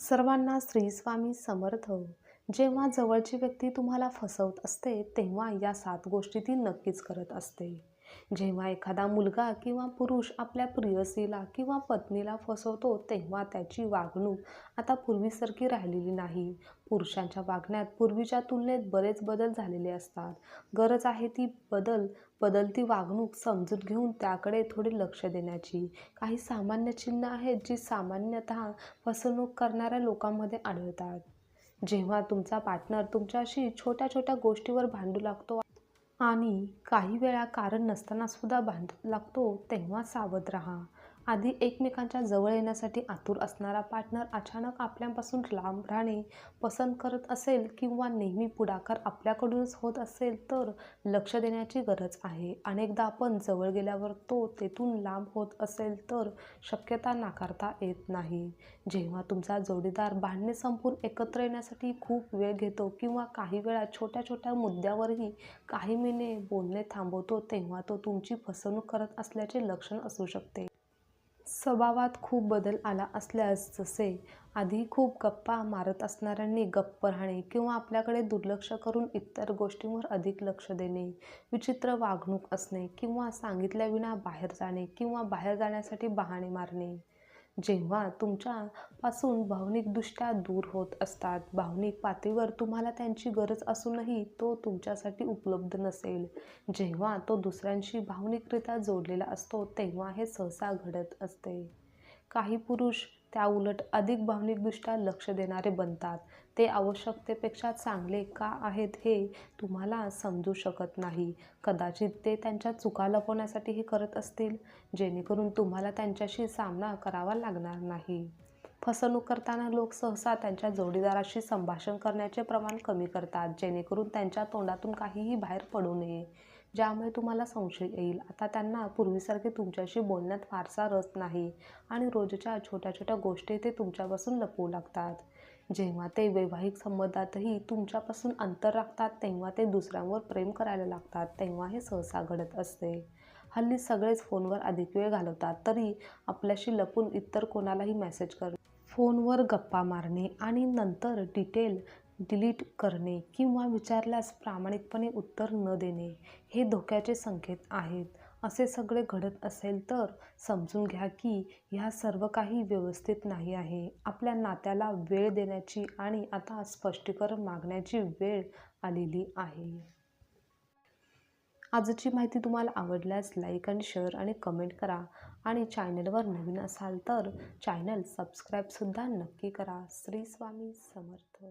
सर्वांना श्री स्वामी समर्थ. जेव्हा जवळची व्यक्ती तुम्हाला फसवत असते तेव्हा या सात गोष्टी ती नक्कीच करत असते. जेव्हा एखादा मुलगा किंवा पुरुष आपल्या प्रियसीला किंवा पत्नीला फसवतो तेव्हा त्याची वागणूक आता पूर्वीसारखी राहिलेली नाही. पुरुषांच्या वागण्यात पूर्वीच्या तुलनेत बरेच बदल झालेले असतात. गरज आहे ती बदल बदलती वागणूक समजून घेऊन त्याकडे थोडे लक्ष देण्याची. काही सामान्य चिन्ह आहेत जी सामान्यतः फसवणूक करणाऱ्या लोकांमध्ये आढळतात. जेव्हा तुमचा पार्टनर तुमच्याशी छोट्या छोट्या गोष्टीवर भांडू लागतो आणि काही वेळा कारण नसताना सुद्धा बांध लागतो तेव्हा सावध राहा. आधी एकमेकांच्या जवळ येण्यासाठी आतुर असणारा पार्टनर अचानक आपल्यापासून लांब राहणे पसंत करत असेल किंवा नेहमी पुढाकार आपल्याकडूनच होत असेल तर लक्ष देण्याची गरज आहे. अनेकदा आपण जवळ गेल्यावर तो तेथून लांब होत असेल तर शक्यता नाकारता येत नाही. जेव्हा तुमचा जोडीदार भांडणे संपून एकत्र येण्यासाठी खूप वेळ घेतो किंवा काही वेळा छोट्या छोट्या मुद्द्यावरही काही महिने बोलणे थांबवतो तेव्हा तो तुमची फसवणूक करत असल्याचे लक्षण असू शकते. स्वभावात खूप बदल आला असल्यास जसे आधी खूप गप्पा मारत असणाऱ्यांनी गप्प राहणे किंवा आपल्याकडे दुर्लक्ष करून इतर गोष्टींवर अधिक लक्ष देणे विचित्र वागणूक असणे किंवा सांगितल्याविना बाहेर जाणे किंवा बाहेर जाण्यासाठी बहाणे मारणे. जेव्हा तुमच्यापासून भावनिकदृष्ट्या दूर होत असतात भावनिक पातळीवर तुम्हाला त्यांची गरज असूनही तो तुमच्यासाठी उपलब्ध नसेल. जेव्हा तो दुसऱ्यांशी भावनिकरित्या जोडलेला असतो तेव्हा हे सहसा घडत असते. काही पुरुष त्या उलट अधिक भावनिकदृष्ट्या लक्ष देणारे बनतात. ते आवश्यकतेपेक्षा चांगले का आहेत हे तुम्हाला समजू शकत नाही. कदाचित ते त्यांच्या चुका लपवण्यासाठी हे करत असतील जेणेकरून तुम्हाला त्यांच्याशी सामना करावा लागणार नाही. फसवणूक करताना लोक सहसा त्यांच्या जोडीदाराशी संभाषण करण्याचे प्रमाण कमी करतात जेणेकरून त्यांच्या तोंडातून काहीही बाहेर पडू नये. ज्यामुळे तुम्हाला संशय येईल. आता त्यांना पूर्वीसारखे तुमच्याशी बोलण्यात फारसा रस नाही आणि रोजच्या छोट्या छोट्या गोष्टी ते तुमच्यापासून लपवू लागतात. जेव्हा ते वैवाहिक संबंधातही तुमच्यापासून अंतर राखतात तेव्हा ते दुसऱ्यांवर प्रेम करायला लागतात तेव्हा हे सहसा घडत असते. हल्ली सगळेच फोनवर अधिक वेळ घालवतात तरी आपल्याशी लपून इतर कोणालाही मेसेज कर फोनवर गप्पा मारणे आणि नंतर डिटेल डिलीट करणे किंवा विचारल्यास प्रामाणिकपणे उत्तर न देणे हे धोक्याचे संकेत आहेत. असे सगळे घडत असेल तर समजून घ्या की ह्या सर्व काही व्यवस्थित नाही आहे. आपल्या नात्याला वेळ देण्याची आणि आता स्पष्टीकरण मागण्याची वेळ आलेली आहे. आजची माहिती तुम्हाला आवडल्यास लाईक आणि शेअर आणि कमेंट करा. आणि चॅनलवर नवीन असाल तर चॅनल सबस्क्राईबसुद्धा नक्की करा. श्री स्वामी समर्थ.